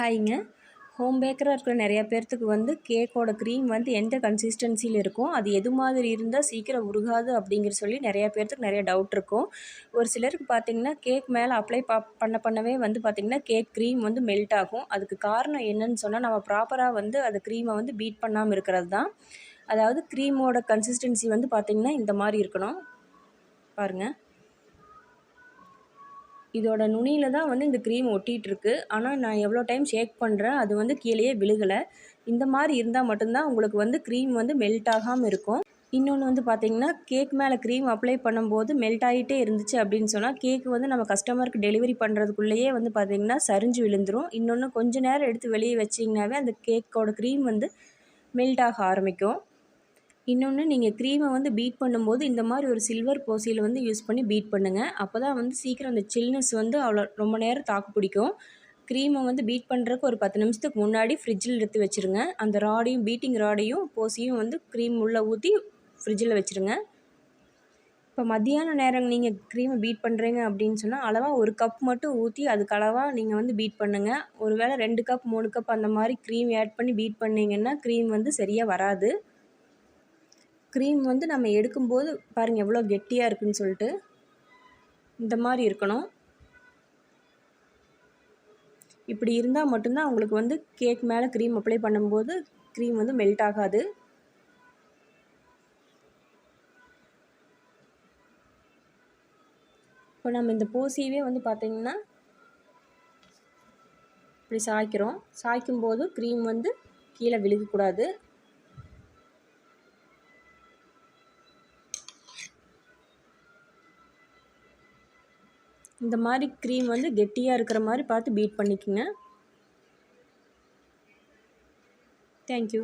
ஹாய்ங்க home பேக்கராக இருக்கிற நிறையா பேர்த்துக்கு வந்து கேக்கோட க்ரீம் வந்து எந்த கன்சிஸ்டன்சியில் இருக்கும் அது எது மாதிரி இருந்தால் சீக்கிரம் உருகாது அப்படிங்கிற சொல்லி நிறையா பேர்த்துக்கு நிறைய டவுட் இருக்கும். ஒரு சிலருக்கு பார்த்திங்கன்னா கேக் மேலே அப்ளை பா பண்ண பண்ணவே வந்து பார்த்திங்கன்னா கேக் க்ரீம் வந்து மெல்ட் ஆகும். அதுக்கு காரணம் என்னன்னு சொன்னால் நம்ம ப்ராப்பராக வந்து அந்த க்ரீமை வந்து பீட் பண்ணாமல் இருக்கிறது தான் அதாவது க்ரீமோட கன்சிஸ்டன்சி வந்து பார்த்திங்கன்னா இந்த மாதிரி இருக்கணும். பாருங்கள் இதோட நுனியில் தான் வந்து இந்த க்ரீம் ஒட்டிகிட்ருக்கு ஆனால் நான் எவ்வளோ டைம் ஷேக் பண்ணுறேன் அது வந்து கீழேயே விழுகலை. இந்த மாதிரி இருந்தால் மட்டும்தான் உங்களுக்கு வந்து க்ரீம் வந்து மெல்ட் ஆகாமல் இருக்கும். இன்னொன்று வந்து பார்த்திங்கன்னா கேக் மேலே க்ரீம் அப்ளை பண்ணும்போது மெல்ட் ஆகிட்டே இருந்துச்சு அப்படின்னு சொன்னால் கேக்கு வந்து நம்ம கஸ்டமருக்கு டெலிவரி பண்ணுறதுக்குள்ளேயே வந்து பார்த்திங்கன்னா சரிஞ்சு விழுந்துடும் இன்னொன்று கொஞ்சம் நேரம் எடுத்து வெளியே வச்சிங்கனாவே அந்த கேக்கோட க்ரீம் வந்து மெல்ட் ஆக ஆரம்பிக்கும். இன்னொன்று நீங்கள் க்ரீமை வந்து பீட் பண்ணும்போது இந்த மாதிரி ஒரு சில்வர் போசியில் வந்து யூஸ் பண்ணி பீட் பண்ணுங்கள் அப்போ தான் வந்து சீக்கிரம் அந்த சில்னஸ் வந்து அவ்வளோ ரொம்ப நேரம் தாக்கு பிடிக்கும். க்ரீமை வந்து பீட் பண்ணுறதுக்கு ஒரு பத்து நிமிஷத்துக்கு முன்னாடி ஃப்ரிட்ஜில் எடுத்து வச்சுருங்க. அந்த ராடையும் பீட்டிங் ராடையும் போசியும் வந்து க்ரீம் உள்ளே ஊற்றி ஃப்ரிட்ஜில் வச்சுருங்க. இப்போ மத்தியான நேரம் நீங்கள் க்ரீமை பீட் பண்ணுறீங்க அப்படின்னு சொன்னால் அளவாக ஒரு கப் மட்டும் ஊற்றி அதுக்கு அளவாக நீங்கள் வந்து பீட் பண்ணுங்கள் ஒரு வேளை ரெண்டு கப் மூணு கப் அந்த மாதிரி க்ரீம் ஆட் பண்ணி பீட் பண்ணிங்கன்னா க்ரீம் வந்து சரியாக வராது. க்ரீம் வந்து நம்ம எடுக்கும்போது பாருங்கள் எவ்வளோ கெட்டியாக இருக்குதுன்னு சொல்லிட்டு இந்த மாதிரி இருக்கணும். இப்படி இருந்தால் மட்டும்தான் உங்களுக்கு வந்து கேக் மேலே க்ரீம் அப்ளை பண்ணும்போது க்ரீம் வந்து மெல்ட் ஆகாது. இப்போ நம்ம இந்த போசியவே வந்து பார்த்திங்கன்னா இப்படி சாய்க்கிறோம். சாய்க்கும்போது க்ரீம் வந்து கீழே விழுகக்கூடாது. இந்த மாதிரி க்ரீம் வந்து கெட்டியாக இருக்கிற மாதிரி பார்த்து பீட் பண்ணிக்கோங்க. தேங்க்யூ